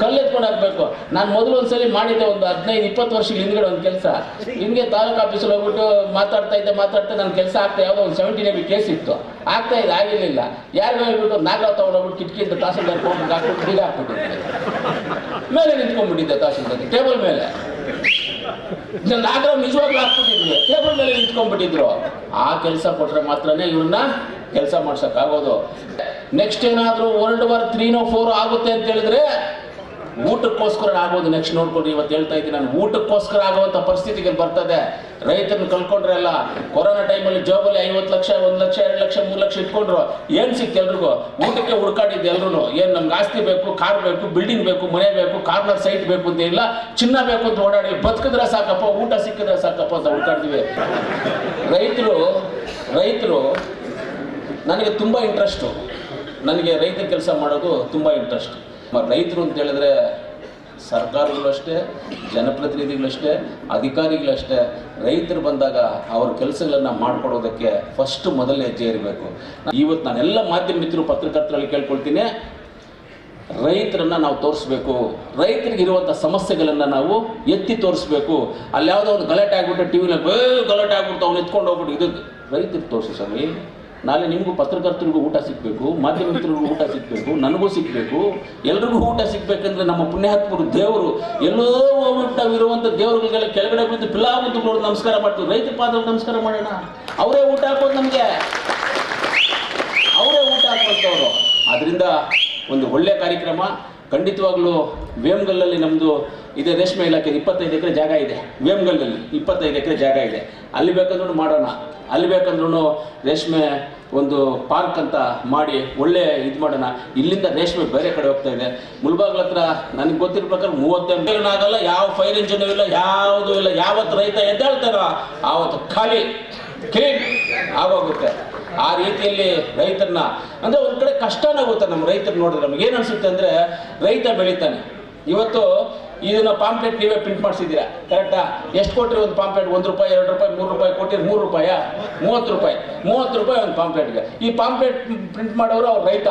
ಕಲ್ಲು ಎತ್ಕೊಂಡು ಹಾಕ್ಬೇಕು ನಾನು ಮೊದಲು ಒಂದ್ಸಲಿ ಮಾಡಿದ್ದೆ ಒಂದು ಹದಿನೈದು, ಇಪ್ಪತ್ತು ವರ್ಷ ಹಿಂದ್ಗಡೆ ಒಂದು ಕೆಲಸ. ಹಿಂಗೆ ತಾಲೂಕು ಆಫೀಸಲ್ಲಿ ಹೋಗ್ಬಿಟ್ಟು ಮಾತಾಡ್ತಾ ಇದ್ದೆ, ಮಾತಾಡ್ತಾ ನನ್ನ ಕೆಲಸ ಆಗ್ತಾ ಯಾವುದೋ ಒಂದು ಸೆವೆಂಟೀನ್ ಎಬಿ ಕೇಸ್ ಇತ್ತು. ಆಗ್ತಾ ಇದೆ, ಆಗಿರಲಿಲ್ಲ. ಯಾರಿಗೂ ಹೇಳ್ಬಿಟ್ಟು ನಾಗರಾವ್ ತಗೊಂಡೋಗ್ಬಿಟ್ಟು ಅಂತ ತಹಸೀಲ್ದಾರ್ ಫೋನ್ ಹಾಕ್ಬಿಟ್ಟು ಬೀಗ ಹಾಕ್ಬಿಟ್ಟಿದ್ದೆ. ಮೇಲೆ ನಿಂತ್ಕೊಂಡ್ಬಿಟ್ಟಿದ್ದೆ ತಹಸೀಲ್ದಾರ್ ಟೇಬಲ್ ಮೇಲೆ. ನಾಗರಾವ್ ನಿಜವಾಗ್ಲೂ ಹಾಕ್ಬಿಟ್ಟಿದ್ವಿ. ಟೇಬಲ್ ಮೇಲೆ ನಿಂತ್ಕೊಂಡ್ಬಿಟ್ಟಿದ್ರು. ಆ ಕೆಲಸ ಕೊಟ್ರೆ ಮಾತ್ರನೇ ಇವ್ರನ್ನ ಕೆಲಸ ಮಾಡ್ಸಕ್ಕಾಗೋದು. ನೆಕ್ಸ್ಟ್ ಏನಾದರೂ ವರ್ಲ್ಡ್ ವಾರ್ ತ್ರೀನೋ ಫೋರ್ ಆಗುತ್ತೆ ಅಂತ ಹೇಳಿದ್ರೆ ಊಟಕ್ಕೋಸ್ಕರ ಆಗೋದು ನೆಕ್ಸ್ಟ್ ನೋಡ್ಕೊಂಡು ಇವತ್ತು ಹೇಳ್ತಾ ಇದ್ದೀನಿ ನಾನು. ಊಟಕ್ಕೋಸ್ಕರ ಆಗುವಂಥ ಪರಿಸ್ಥಿತಿಗೆ ಬರ್ತದೆ. ರೈತರನ್ನ ಕಳ್ಕೊಂಡ್ರೆ ಅಲ್ಲ, ಕೊರೋನಾ ಟೈಮಲ್ಲಿ ಜಾಬಲ್ಲಿ ಐವತ್ತು ಲಕ್ಷ, ಒಂದು ಲಕ್ಷ, ಎರಡು ಲಕ್ಷ, ಮೂರು ಲಕ್ಷ ಇಟ್ಕೊಂಡ್ರು, ಏನು ಸಿಕ್ತು ಎಲ್ರಿಗೂ? ಊಟಕ್ಕೆ ಹುಡ್ಕಾಡಿದ್ದು ಎಲ್ರು ಏನು ನಮ್ಗೆ ಆಸ್ತಿ ಬೇಕು, ಕಾರ್ ಬೇಕು ಬಿಲ್ಡಿಂಗ್ ಬೇಕು, ಮನೆ ಬೇಕು ಕಾರ್ನರ್ ಸೈಟ್ ಬೇಕು ಅಂತ ಇಲ್ಲ. ಚಿನ್ನ ಬೇಕು ಅಂತ ಓಡಾಡಿ ಬದುಕಿದ್ರೆ ಸಾಕಪ್ಪ, ಊಟ ಸಿಕ್ಕಿದ್ರೆ ಸಾಕಪ್ಪ ಅಂತ ಹುಡ್ಕಾಡ್ತೀವಿ. ರೈತರು ರೈತರು, ನನಗೆ ತುಂಬ ಇಂಟ್ರೆಸ್ಟು ನನಗೆ ರೈತ ಕೆಲಸ ಮಾಡೋದು ತುಂಬ ಇಂಟ್ರೆಸ್ಟ್ ರೈತರು ಅಂತ ಹೇಳಿದ್ರೆ ಸರ್ಕಾರಗಳು ಅಷ್ಟೇ ಜನಪ್ರತಿನಿಧಿಗಳಷ್ಟೇ ಅಷ್ಟೇ, ಅಧಿಕಾರಿಗಳು ಅಷ್ಟೇ. ರೈತರು ಬಂದಾಗ ಅವ್ರ ಕೆಲಸಗಳನ್ನು ಮಾಡಿಕೊಡೋದಕ್ಕೆ ಫಸ್ಟ್ ಮೊದಲನೇ ಹೆಜ್ಜೆ ಇರಬೇಕು ಇವತ್ತು ನಾನೆಲ್ಲ ಮಾಧ್ಯಮ ಮಿತ್ರರು ಪತ್ರಕರ್ತರಲ್ಲಿ ಕೇಳ್ಕೊಳ್ತೀನಿ. ರೈತರನ್ನ ನಾವು ತೋರಿಸ್ಬೇಕು. ರೈತರಿಗೆ ಇರುವಂಥ ಸಮಸ್ಯೆಗಳನ್ನು ನಾವು ಎತ್ತಿ ತೋರಿಸ್ಬೇಕು. ಅಲ್ಲಿ ಯಾವುದೋ ಒಂದು ಗಲಾಟೆ ಆಗ್ಬಿಟ್ಟು ಟಿ ವಿನಲ್ಲಿ ಗಲಾಟೆ ಆಗ್ಬಿಟ್ಟು ಅವ್ನು ಎತ್ಕೊಂಡು ಹೋಗ್ಬಿಟ್ಟು ಇದು ರೈತರಿಗೆ ತೋರಿಸಿ ಸ್ವಾಮಿ. ನಾಳೆ ನಿಮಗೂ ಪತ್ರಕರ್ತರಿಗೂ ಊಟ ಸಿಗಬೇಕು ಮಾಧ್ಯಮ ಮಿತ್ರರಿಗೂ ಊಟ ಸಿಗಬೇಕು, ನನಗೂ ಸಿಗಬೇಕು, ಎಲ್ರಿಗೂ ಊಟ ಸಿಗಬೇಕಂದ್ರೆ ನಮ್ಮ ಪುಣ್ಯಾತ್ಮರು, ದೇವರು, ಎಲ್ಲೋ ನಾವಿರುವಂಥ ದೇವರುಗಳಿಗೆಲ್ಲ ಕೆಳಗಡೆ ಬಿದ್ದು ಬಂದು ನೋಡಿ, ನಮಸ್ಕಾರ ಮಾಡ್ತೀವಿ. ರೈತ ಪಾದಕ್ಕೆ ನಮಸ್ಕಾರ ಮಾಡೋಣ. ಅವರೇ ಊಟ ಹಾಕೋದು ನಮಗೆ. ಅವರೇ ಊಟ ಹಾಕುವಂಥವ್ರು ಅದರಿಂದ ಒಂದು ಒಳ್ಳೆಯ ಕಾರ್ಯಕ್ರಮ. ಖಂಡಿತವಾಗ್ಲೂ ವೇಮ್ಗಲ್ಲಲ್ಲಿ ನಮ್ಮದು ಇದೆ ರೇಷ್ಮೆ ಇಲಾಖೆ ಇಪ್ಪತ್ತೈದು ಎಕರೆ ಜಾಗ ಇದೆ. ವೇಮ್ಗಲ್ಲಲ್ಲಿ ಇಪ್ಪತ್ತೈದು ಎಕರೆ ಜಾಗ ಇದೆ. ಅಲ್ಲಿ ಬೇಕಂದ್ರೂ ಮಾಡೋಣ. ಅಲ್ಲಿ ಬೇಕಂದ್ರೂ ರೇಷ್ಮೆ ಒಂದು ಪಾರ್ಕ್ ಅಂತ ಮಾಡಿ ಒಳ್ಳೆ ಇದು ಮಾಡೋಣ. ಇಲ್ಲಿಂದ ರೇಷ್ಮೆ ಬೇರೆ ಕಡೆ ಹೋಗ್ತಾ ಇದೆ. ಮುಲ್ಬಾಗ್ಲ ಹತ್ರ ನನಗೆ ಗೊತ್ತಿರೋ ಪ್ರಕಾರ ಮೂವತ್ತೆಂಟು ಆಗಲ್ಲ, ಯಾವ ಫೈರ್ ಇಂಜಿನ್ ಇಲ್ಲ, ಯಾವುದೂ ಇಲ್ಲ, ಯಾವತ್ತು ರೈತ ಎದ್ದೇಳ್ತಾರೋ ಆವತ್ತು ಖಾಲಿ. ಕ್ಲೀನ್ ಆಗೋಗುತ್ತೆ. ಆ ರೀತಿಯಲ್ಲಿ ರೈತರನ್ನ, ಅಂದರೆ ಒಂದು ಕಡೆ ಕಷ್ಟನೇ ಆಗುತ್ತೆ. ನಮ್ಮ ರೈತರು ನೋಡಿದ್ರೆ ನಮ್ಗೆ ಏನು ಅನಿಸುತ್ತೆ ಅಂದರೆ ರೈತ ಬೆಳಿತಾನೆ. ಇವತ್ತು ಇದನ್ನ ಪಾಂಪ್ಲೆಟ್ ನೀವೇ ಪ್ರಿಂಟ್ ಮಾಡಿಸಿದ್ದೀರಾ? ಕರೆಕ್ಟಾ ಎಷ್ಟು ಕೊಟ್ಟಿರಿ ಒಂದು ಪಾಂಪ್ಲೆಟ್ ಒಂದು ರೂಪಾಯಿ, ಎರಡು ರೂಪಾಯಿ, ಮೂರು ರೂಪಾಯಿ ಕೊಟ್ಟಿರಿ ಮೂರು ರೂಪಾಯ? ಮೂವತ್ತು ರೂಪಾಯಿ. ಮೂವತ್ತು ರೂಪಾಯಿ ಒಂದು ಪಾಂಪ್ಲೆಟ್ಗೆ ಈ ಪಾಂಪ್ಲೆಟ್ ಪ್ರಿಂಟ್ ಮಾಡೋರು ಅವ್ರು ರೈತ.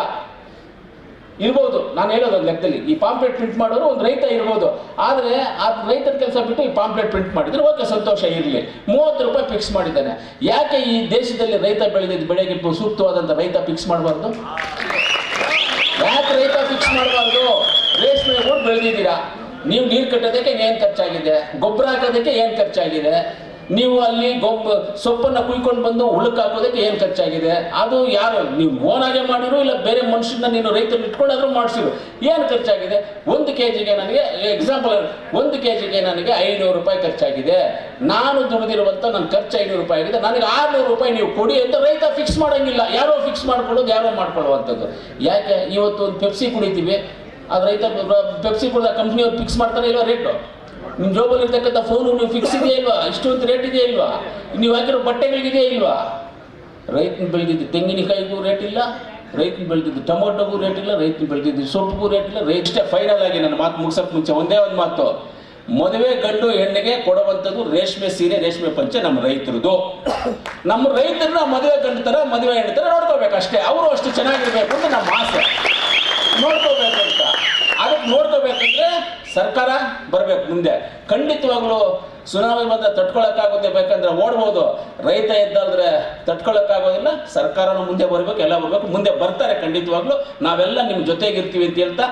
ಇರ್ಬೋದು. ನಾನು ಹೇಳೋದು ಒಂದು ಲೆಕ್ಕದಲ್ಲಿ. ಈ ಪಾಂಪ್ಲೆಟ್ ಪ್ರಿಂಟ್ ಮಾಡೋರು ಒಂದು ರೈತ ಇರ್ಬೋದು. ಆದರೆ ಆ ರೈತರ ಕೆಲಸ ಬಿಟ್ಟು ಈ ಪಾಂಪ್ಲೆಟ್ ಪ್ರಿಂಟ್ ಮಾಡಿದ್ರೆ ಓಕೆ, ಸಂತೋಷ, ಇರಲಿ. ಮೂವತ್ತು ರೂಪಾಯಿ ಫಿಕ್ಸ್ ಮಾಡಿದ್ದಾನೆ. ಯಾಕೆ ಈ ದೇಶದಲ್ಲಿ ರೈತ ಬೆಳೆದಿದ್ದ ಬೆಳೆಗೆ ಸೂಕ್ತವಾದಂಥ ರೈತ ಫಿಕ್ಸ್ ಮಾಡಬಾರ್ದು? ಯಾಕೆ ರೈತ ಫಿಕ್ಸ್ ಮಾಡಬಾರ್ದು? ರೇಷ್ಮೆ ಬೆಳೆದಿದ್ದೀರಾ. ನೀವು ನೀರು ಕಟ್ಟೋದಕ್ಕೆ ಏನು ಖರ್ಚಾಗಿದೆ? ಗೊಬ್ಬರ ಹಾಕೋದಕ್ಕೆ ಏನು ಖರ್ಚಾಗಿದೆ? ನೀವು ಅಲ್ಲಿ ಗೊಬ್ಬ, ಸೊಪ್ಪನ್ನು ಕುಯ್ಕೊಂಡು ಬಂದು ಉಳುಕ್ ಹಾಕೋದಕ್ಕೆ ಏನು ಖರ್ಚಾಗಿದೆ? ಅದು ಯಾರು, ನೀವು ಓನಾಗೆ ಮಾಡಿರು ಇಲ್ಲ ಬೇರೆ ಮನುಷ್ಯನ ನೀನು ರೈತರು ಇಟ್ಕೊಂಡಾದ್ರೂ ಮಾಡಿಸಿರು? ಏನು ಖರ್ಚಾಗಿದೆ? ಒಂದು ಕೆ ಜಿಗೆ ನನಗೆ ಎಕ್ಸಾಂಪಲ್ ಒಂದು ಕೆ ಜಿಗೆ ನನಗೆ ಐನೂರು ರೂಪಾಯಿ ಖರ್ಚಾಗಿದೆ. ನಾನು ದುಡಿದಿರುವಂಥ ನನ್ನ ಖರ್ಚು ಐನೂರು ರೂಪಾಯಿ ಆಗಿದೆ. ನನಗೆ ಆರುನೂರು ರೂಪಾಯಿ ನೀವು ಕೊಡಿ ಅಂತ ರೈತ ಫಿಕ್ಸ್ ಮಾಡೋಂಗಿಲ್ಲ. ಯಾರೋ ಫಿಕ್ಸ್ ಮಾಡ್ಕೊಳ್ಳೋದು, ಯಾರೋ ಮಾಡ್ಕೊಳ್ಳುವಂಥದ್ದು. ಯಾಕೆ? ಇವತ್ತು ಒಂದು ಪೆಪ್ಸಿ ಕುಡಿತೀವಿ. ಅದು ರೈತ ಪೆಪ್ಸಿ ಕುಡಿದ ಕಂಪ್ನಿಯವ್ರು ಫಿಕ್ಸ್ ಮಾಡ್ತಾರೆ ಇಲ್ಲ ರೇಟು ನಿಮ್ಮ ಜೋಬಲ್ಲಿ ಇರ್ತಕ್ಕಂಥ ಫೋನು ನೀವು ಫಿಕ್ಸ್ ಇದೆಯಾ ಇಲ್ವಾ? ಇಷ್ಟೊಂದು ರೇಟ್ ಇದೆಯಾ ಇಲ್ವಾ? ನೀವು ಹಾಕಿರೋ ಬಟ್ಟೆಗಳಿಗಿದೆಯಾ ಇಲ್ವಾ? ರೈತನ ಬೆಳೆದಿದ್ದು ತೆಂಗಿನಕಾಯಿಗೂ ರೇಟ್ ಇಲ್ಲ ರೈತನ ಬೆಳೆದಿದ್ದು ಟೊಮೊಟೊಗೂ ರೇಟ್ ಇಲ್ಲ ರೈತನ ಬೆಳೆದಿದ್ದು ಸೊಪ್ಪಿಗೂ ರೇಟ್ ಇಲ್ಲ. ರೇಟ್ ಇಷ್ಟೇ ಫೈನಲ್ ಆಗಿ ನನ್ನ ಮಾತು ಮುಗಿಸೋಕೆ ಮುಂಚೆ ಒಂದೇ ಒಂದು ಮಾತು. ಮದುವೆ ಗಂಡು ಹೆಣ್ಣಿಗೆ ಕೊಡುವಂಥದ್ದು ರೇಷ್ಮೆ ಸೀರೆ, ರೇಷ್ಮೆ ಪಂಚೆ ನಮ್ಮ ರೈತರದು. ನಮ್ಮ ರೈತರನ್ನ ಮದುವೆ ಗಂಡು ಥರ ಮದುವೆ ಹೆಣ್ಣು ಥರ ನೋಡ್ಕೋಬೇಕು ಅಷ್ಟೇ ಅವರು ಅಷ್ಟು ಚೆನ್ನಾಗಿರ್ಬೇಕು ಅಂತ ನಮ್ಮ ಆಸೆ. ನೋಡ್ಕೋಬೇಕು ಅಂತ ಅದಕ್ಕೆ ಸರ್ಕಾರ ಬರಬೇಕು ಮುಂದೆ. ಖಂಡಿತವಾಗ್ಲೂ ಸುನಾಮಿ ಬಂದ ತಟ್ಕೊಳಕ್ಕಾಗುತ್ತೆ, ಬೇಕಂದ್ರೆ ಓಡ್ಬೋದು. ರೈತ ಎದ್ದಾದ್ರೆ ತಟ್ಕೊಳಕ್ಕಾಗೋದಿಲ್ಲ, ಸರ್ಕಾರನೂ ಮುಂದೆ ಬರಬೇಕು, ಎಲ್ಲ ಬರಬೇಕು, ಮುಂದೆ ಬರ್ತಾರೆ ಖಂಡಿತವಾಗ್ಲೂ. ನಾವೆಲ್ಲ ನಿಮ್ಮ ಜೊತೆಗಿರ್ತೀವಿ ಅಂತ ಹೇಳ್ತಾ